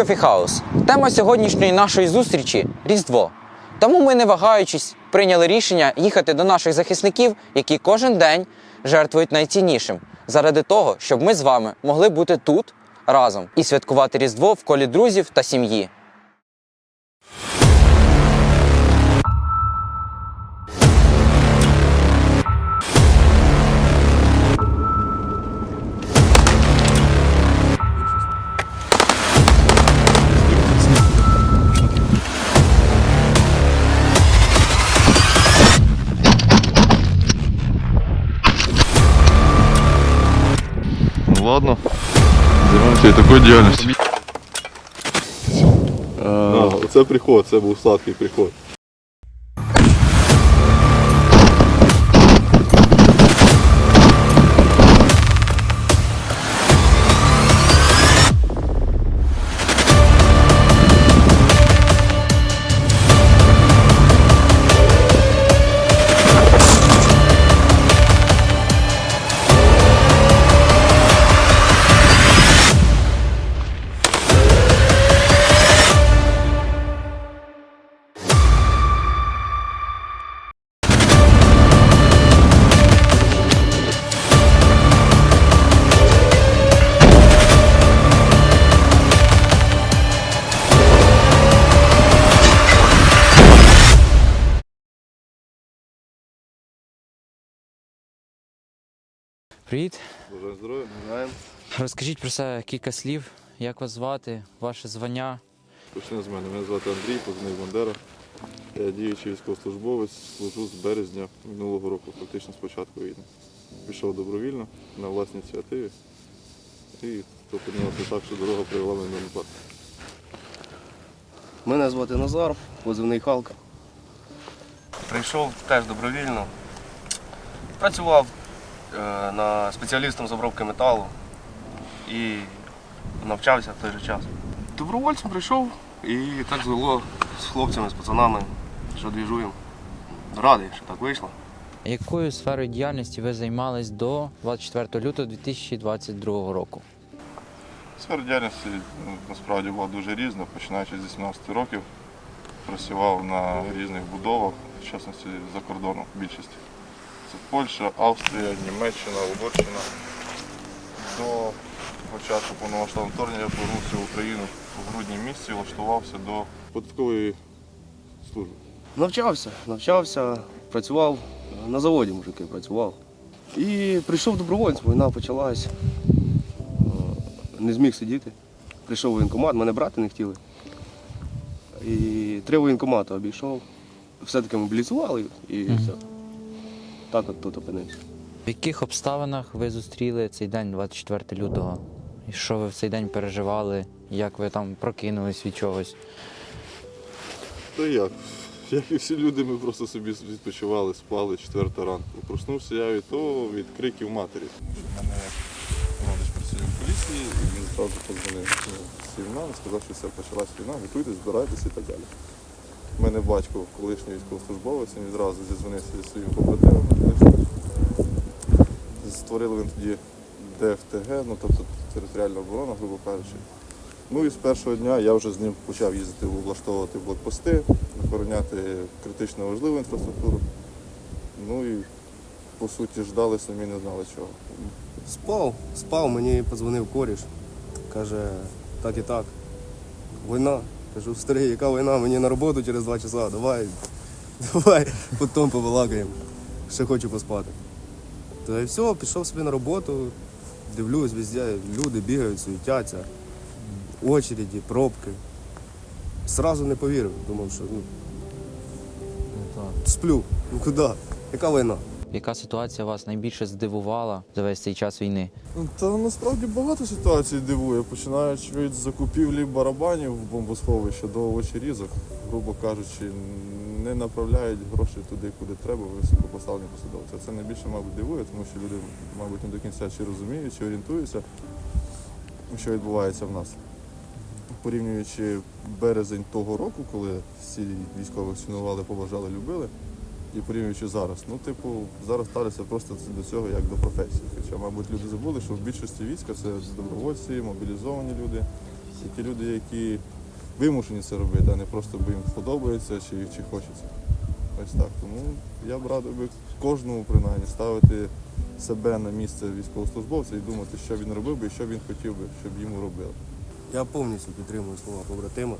Хаус. Тема сьогоднішньої нашої зустрічі Різдво. Тому ми, не вагаючись, прийняли рішення їхати до наших захисників, які кожен день жертвують найціннішим, заради того, щоб ми з вами могли бути тут разом і святкувати Різдво в колі друзів та сім'ї. Ладно. Займемося і такою діяльністю. Оце приход, це був сладкий приход. Привіт! Бажаю здоров'я. Знаємо. Розкажіть про себе кілька слів, як вас звати, ваше звання. Почнемо з мене. Мене звати Андрій, позивний Бандера. Я діючий військовослужбовець, служу з березня минулого року, фактично з початку війни. Пішов добровільно на власній ініціативі. І опинилося так, що дорога привела мене на Донбас. Мене звати Назар, позивний Халка. Прийшов теж добровільно. Працював на спеціалістом з обробки металу і навчався в той же час. Добровольцем прийшов і так звело з хлопцями, з пацанами, що двіжуємо. Радий, що так вийшло. Якою сферою діяльності ви займались до 24 лютого 2022 року? Сфера діяльності ну, насправді була дуже різна, починаючи з 18 років. Працював на різних будовах, в частності за кордоном більшість. Це Польща, Австрія, Німеччина, Угорщина. До початку повномасштабного вторгнення я повернувся в Україну в грудні місяці, влаштувався до податкової служби. Навчався, навчався, працював на заводі, мужики, працював. І прийшов добровольцем, війна почалась. Е, Не зміг сидіти. Прийшов воєнкомат, мене брати не хотіли. І три воєнкомати обійшов. Все-таки мобілізували і все. Так от тут опинився. В яких обставинах ви зустріли цей день, 24 лютого? І що ви в цей день переживали? Як ви там прокинулись від чогось? Та як? Як і всі люди, ми просто собі відпочивали, спали четверта ранку. Проснувся я від того, від криків матері. У мене родич працює в поліції, і він зразу подзвонив сильна, сказав, що все почалась війна, готуйтесь, збирайтеся і так далі. У мене батько, колишній військовослужбовець, він відразу зізвонився зі своїм побратимом. Створили він тоді ДФТГ, ну тобто територіальна оборона, грубо кажучи. Ну і з першого дня я вже з ним почав їздити, влаштовувати блокпости, охороняти критично важливу інфраструктуру. Ну і по суті ждали, самі не знали чого. Спав, спав, мені подзвонив коріш. Каже, так і так. Війна. Кажу, старий, яка війна? Мені на роботу через два часа. Давай, давай, потім побалакаємо. Ще хочу поспати. Та і все, пішов собі на роботу, дивлюсь, везде люди бігають, суетяться, очереді, пробки. Сразу не повірив, думав, що ну, сплю. Ну куди? Яка війна? Яка ситуація вас найбільше здивувала за весь цей час війни? Ну, Та насправді багато ситуацій дивує, починаючи від закупівлі барабанів в бомбосховище до овочерізок, грубо кажучи, не направляють гроші туди, куди треба, високопоставлені посадовці. Це найбільше, мабуть, дивує, тому що люди, мабуть, не до кінця чи розуміють, чи орієнтуються, що відбувається в нас. Порівнюючи березень того року, коли всі військових цінували, поважали, любили, і порівнюючи зараз. Ну, типу, зараз ставляться просто до цього як до професії. Хоча, мабуть, люди забули, що в більшості війська це добровольці, мобілізовані люди, Є ті люди, які вимушені це робити, а не просто бо їм подобається чи, чи хочеться. Ось так. Тому я б радив би кожному принаймні ставити себе на місце військовослужбовця і думати, що він робив би і що він хотів би, щоб йому робили. Я повністю підтримую слова побратима.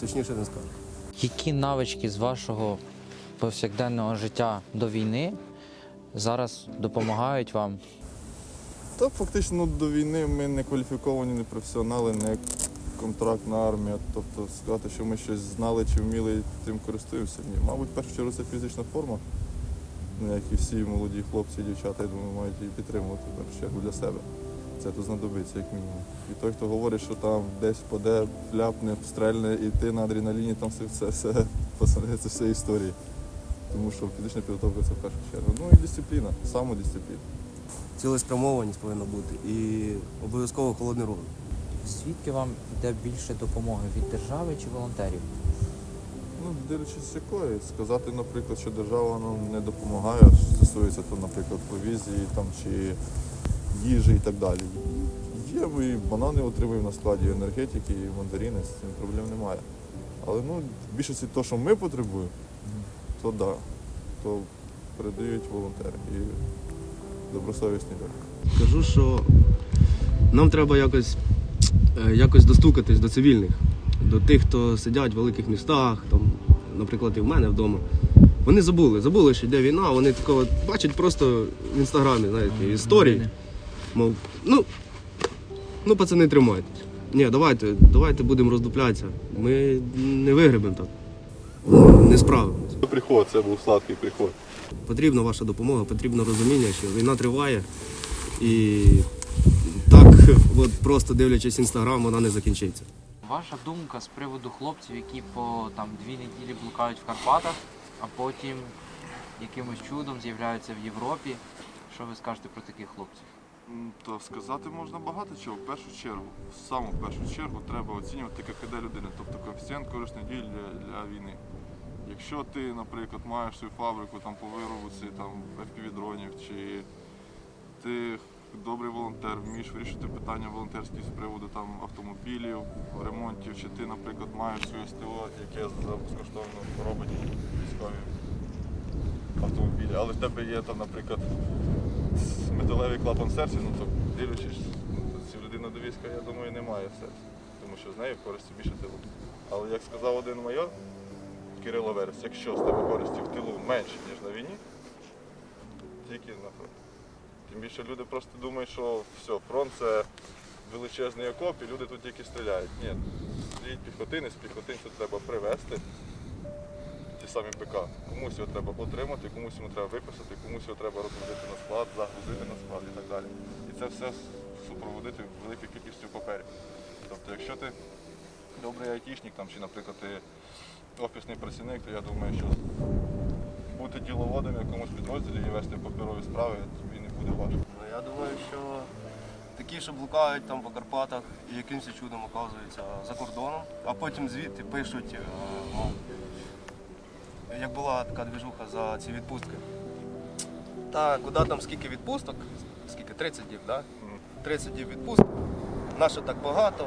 Точніше не скажу. Які навички з вашого повсякденного життя до війни зараз допомагають вам? Та фактично до війни ми не кваліфіковані, не професіонали, не контрактна армія. Тобто сказати, що ми щось знали чи вміли, тим користуємося. Ні. Мабуть, першу чергу це фізична форма, як і всі молоді хлопці дівчата, я думаю, мають її підтримувати першу чергу для себе. Це то знадобиться, як мінімум. І той, хто говорить, що там десь паде, ляпне, стрельне, і ти на адреналіні, там все, все, все пацани, це все історії. Тому що фізична підготовка це в першу чергу. Ну і дисципліна, самодисципліна. Цілеспрямованість повинна бути і обов'язково холодний розум. Звідки вам йде більше допомоги від держави чи волонтерів? Ну, дивлячись з якої, сказати, наприклад, що держава нам не допомагає, що стосується то, наприклад, провізії там, чи їжі і так далі. Є, і банани отримуємо на складі енергетики, і мандарини, з цим проблем немає. Але ну, в більшості того, що ми потребуємо, то да, то передають волонтери і добросовісні люди. Кажу, що нам треба якось, е, якось достукатись до цивільних, до тих, хто сидять в великих містах, там, наприклад, і в мене вдома. Вони забули, забули, що йде війна, вони такого бачать просто в інстаграмі, знаєте, історії. Мов, ну, ну, пацани, тримайтесь. Ні, давайте, давайте будемо роздуплятися. Ми не вигребемо так. Не справимось. Приход, це був сладкий приход. Потрібна ваша допомога, потрібно розуміння, що війна триває. І так, от просто дивлячись інстаграм, вона не закінчиться. Ваша думка з приводу хлопців, які по там дві неділі блукають в Карпатах, а потім якимось чудом з'являються в Європі. Що ви скажете про таких хлопців? То сказати можна багато чого. В першу чергу, в саму першу чергу, треба оцінювати ККД людини, тобто коефіцієнт корисної дії для, для війни. Якщо ти, наприклад, маєш свою фабрику там по виробці там FPV-дронів, чи ти добрий волонтер, вмієш вирішити питання волонтерські з приводу там автомобілів, ремонтів, чи ти, наприклад, маєш своє СТО, яке за безкоштовно робить військові автомобілі, але в тебе є там, наприклад, металевий клапан серця, ну то дивлячись, цю людину до війська, я думаю, немає серця. Тому що з нею користі більше тилу. Але як сказав один майор Кирило Верес, якщо з тебе користі в тилу менше, ніж на війні, тільки на фронт. Тим більше люди просто думають, що все, фронт це величезний окоп і люди тут тільки стріляють. Ні, стоїть піхотинець, піхотинцю треба привезти самі ПК. Комусь його треба отримати, комусь йому треба виписати, комусь його треба розгрузити на склад, загрузити на склад і так далі. І це все супроводити великою кількістю паперів. Тобто, якщо ти добрий айтішник, там, чи, наприклад, ти офісний працівник, то я думаю, що бути діловодом в якомусь підрозділі і вести паперові справи тобі не буде важко. Ну, Я думаю, що такі, що блукають там по Карпатах і якимось чудом оказуються за кордоном, а потім звідти пишуть, е, мов, як була така двіжуха за ці відпустки. Та куди там скільки відпусток? Скільки? 30 днів, так? Да? 30 днів відпусток. Наше так багато.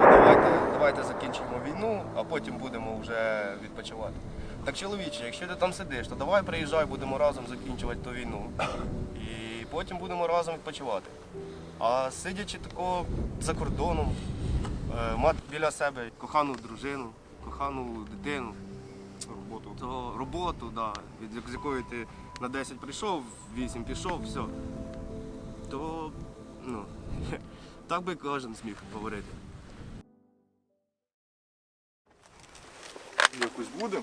Е, Давайте, давайте закінчимо війну, а потім будемо вже відпочивати. Так, чоловіче, якщо ти там сидиш, то давай приїжджай, будемо разом закінчувати ту війну. І потім будемо разом відпочивати. А сидячи тако за кордоном, е, мати біля себе кохану дружину, кохану дитину, Роботу. то роботу, да, від з якої ти на 10 прийшов, 8 пішов, все. То ну, так би кожен зміг говорити. Якось будемо.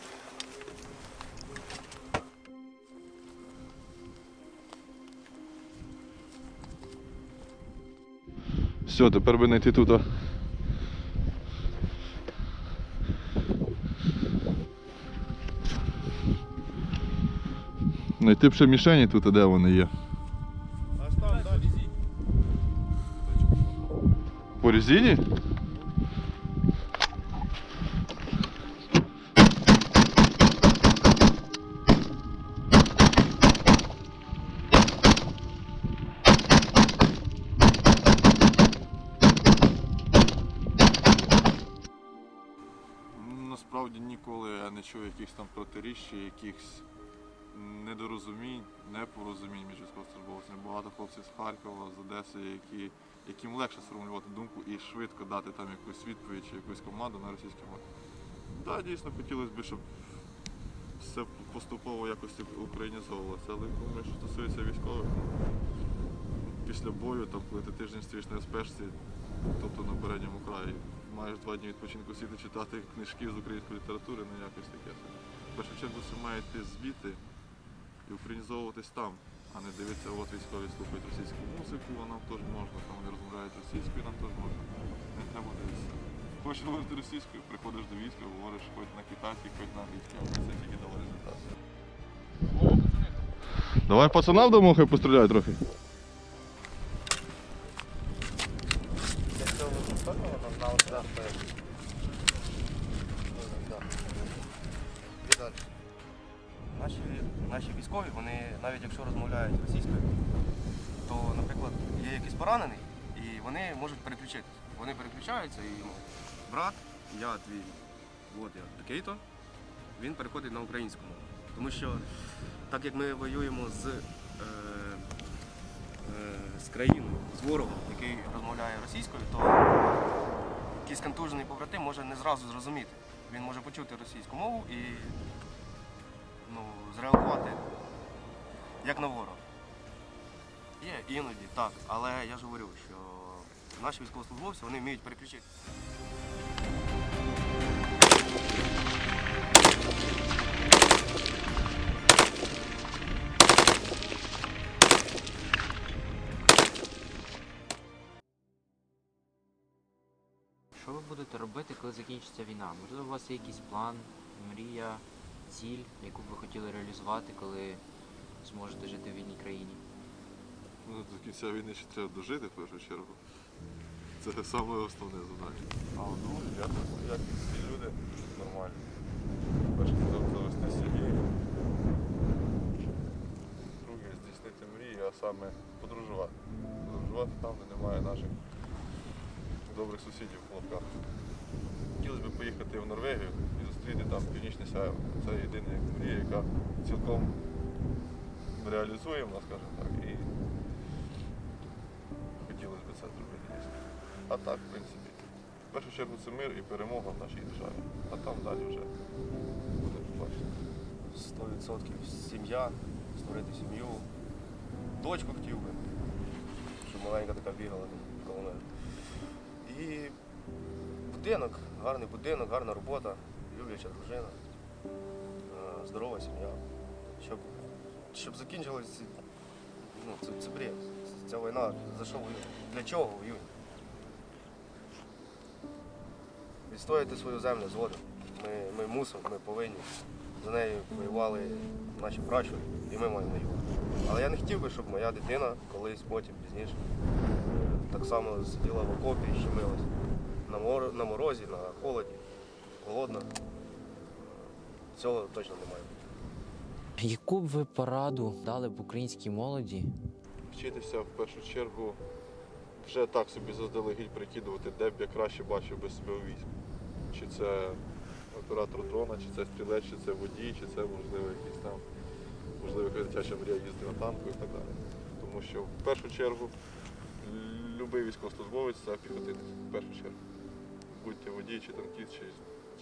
Все, тепер би знайти тут. ти б ще мішені тут, де вони є. Аж там далі. По резині? Насправді ніколи я не чув якихось там протиріч чи якихось недорозумінь, непорозумінь між військовослужбовцями. Багато хлопців з Харкова, з Одеси, які, яким легше сформулювати думку і швидко дати там якусь відповідь чи якусь команду на російській мові. Так, дійсно хотілося б, щоб все поступово якось українізовувалося. Але коли що стосується військових, ну, після бою, там, коли ти тиждень стоїш на спешці, тобто на передньому краї, маєш два дні відпочинку сіти читати книжки з української літератури, ну якось таке. В першу чергу це має йти звідти і українізовуватись там, а не дивитися, от військові слухають російську музику, а нам теж можна, там вони розмовляють російською, нам теж можна. Не треба дивитися. Хочеш говорити російською, приходиш до війська, говориш хоч на китайській, хоч на англійській, це тільки дало результат. Давай пацанам дамо, хай постріляють трохи. Я твій, от я такий-то, він переходить на українську мову. Тому що так як ми воюємо з, е, е, з країною, з ворогом, який розмовляє російською, то якийсь контужений побратим може не зразу зрозуміти. Він може почути російську мову і ну, зреагувати як на ворога. Є іноді, так, але я ж говорю, що наші військовослужбовці вони вміють переключити. Що ви будете робити, коли закінчиться війна? Можливо, у вас є якийсь план, мрія, ціль, яку б ви хотіли реалізувати, коли зможете жити в вільній країні? Ну, до кінця війни ще треба дожити в першу чергу. Це саме основне завдання. А ну, я як всі люди нормальні. Перше завести сім'ї. Друге здійснити мрії, а саме подорожувати. Подорожувати там, де немає наших добрих сусідів в лапках. Хотілося б поїхати в Норвегію і зустріти там північне сяйво. Це єдина мрія, яка цілком реалізуємна, скажімо так. І хотілося б це зробити. А так, в принципі, в першу чергу це мир і перемога в нашій державі. А там далі вже буде побачити. 100% сім'я, створити сім'ю. Дочку хотів би, щоб маленька така бігала коло мене. І будинок, гарний будинок, гарна робота, любляча дружина, е, здорова сім'я. Щоб, щоб закінчилось, ну, це, це бред. Ця війна, за що воює? Для чого воює? Відстояти свою землю згодом. Ми, ми мусимо, ми повинні. За нею воювали наші пращури, і ми маємо воювати. Але я не хотів би, щоб моя дитина колись потім пізніше так само сиділа в окопі і щемилась. На, мор... на морозі, на холоді, голодна. Цього точно не має. Яку б ви пораду дали б українській молоді, Вчитися в першу чергу вже так собі заздалегідь прикидувати, де б я краще бачив би себе у війську. Чи це оператор дрона, чи це стрілець, чи це водій, чи це можливо якийсь там, можливо, дитяча мрія їздити на танку і так далі. Тому що в першу чергу будь-який військовослужбовець це піхотинець. В першу чергу. Будь-то водій, чи танкіст, чи,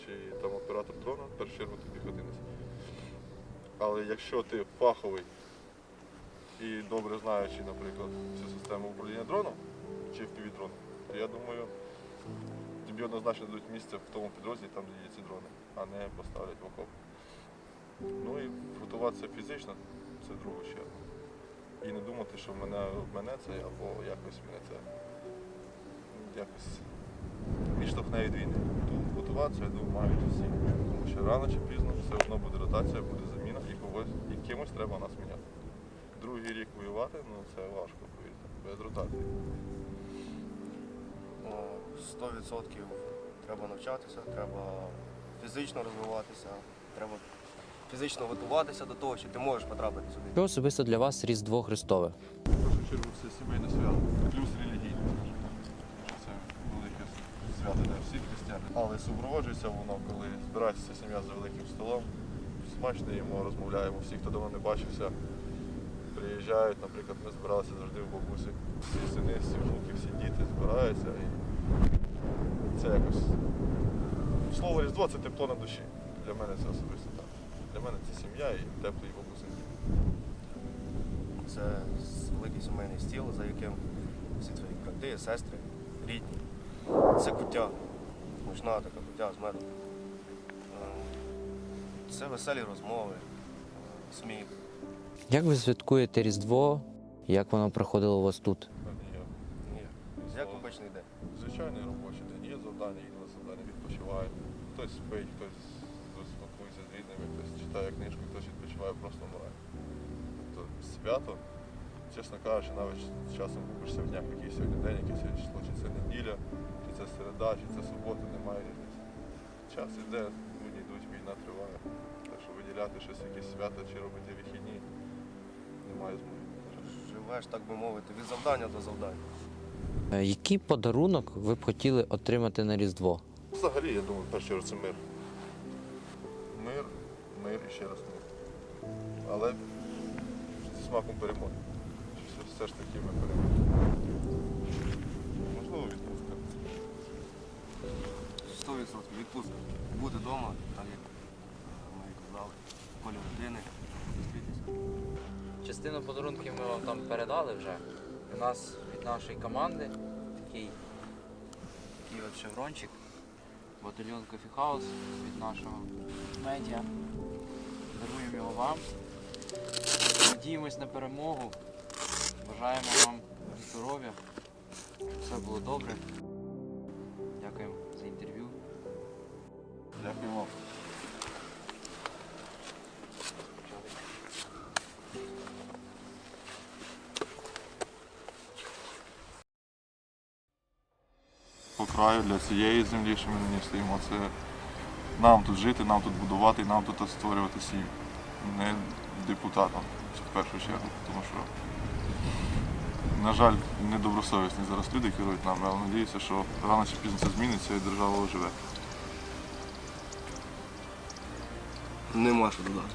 чи там оператор дрона, в першу чергу ти піхотинець. Але якщо ти фаховий і добре знаючи, наприклад, цю систему управління дроном чи впівдроном, то я думаю, тобі однозначно дадуть місце в тому підрозділі, там де є ці дрони, а не поставлять в окоп. Ну і готуватися фізично це друга чергу. І не думати, що мене, мене це або якось мене це якось відштовхне від війни. Тут готуватися, я думаю, мають всі. Тому що рано чи пізно все одно буде ротація, буде заміна і когось, і кимось треба нас міняти. Другий рік воювати, ну це важко, повірте, без ротації. Ну, 100% треба навчатися, треба фізично розвиватися, треба фізично готуватися до того, що ти можеш потрапити сюди. що особисто для вас Різдво Христове? В першу чергу це сімейне свято, плюс релігійне. Це велике свято для всіх християн. Але супроводжується воно, коли збирається сім'я за великим столом. Смачно їмо, розмовляємо. Всі, хто давно не бачився, приїжджають. Наприклад, ми збиралися завжди в бабусі. Всі сини, всі внуки, всі діти збираються. І це якось. Слово Різдво це тепло на душі. Для мене це особисто так. Для мене це сім'я і теплий бабусин. Це великий сімейний стіл, за яким всі твої брати, сестри, рідні. Це куття. Смачна така куття з медом. Е, Це веселі розмови, е, сміх. Як ви святкуєте Різдво? Як воно проходило у вас тут? Ні, Ні. Як обичний день. Звичайний робочий день. Є завдання, на завдання, відпочиває. Хтось спить, хтось спілкується з рідними, хтось читає книжку, хтось відпочиває просто морально. Тобто свято, чесно кажучи, навіть часом купишся в днях, який сьогодні день, який сьогодні число, чи це неділя, чи це середа, чи це субота, немає різниці. Час іде, люди йдуть, війна триває. Так що виділяти щось, якесь свято чи робити вихідні, немає змоги. Живеш, так би мовити, від завдання до завдання. Е, Який подарунок ви б хотіли отримати на Різдво? Взагалі, я думаю, в першу чергу це мир. Мир, мир і ще раз мир. Але зі смаком перемоги. Все, все ж таки ми переможемо. Можливо, відпустка. 100% відпустка. Бути вдома, так як Частину подарунків ми вам там передали вже. У нас від нашої команди такий, такий от шеврончик. Батальйон Coffee House від нашого медіа. Даруємо його вам. Надіємось на перемогу. Бажаємо вам здоров'я, щоб все було добре. По краю для цієї землі, що ми на ній стоїмо, це нам тут жити, нам тут будувати нам тут створювати сім'ю. Не депутатам в першу чергу. Тому що, на жаль, недобросовісні зараз люди керують нами, але надіюся, що рано чи пізно це зміниться і держава оживе. Нема що додати.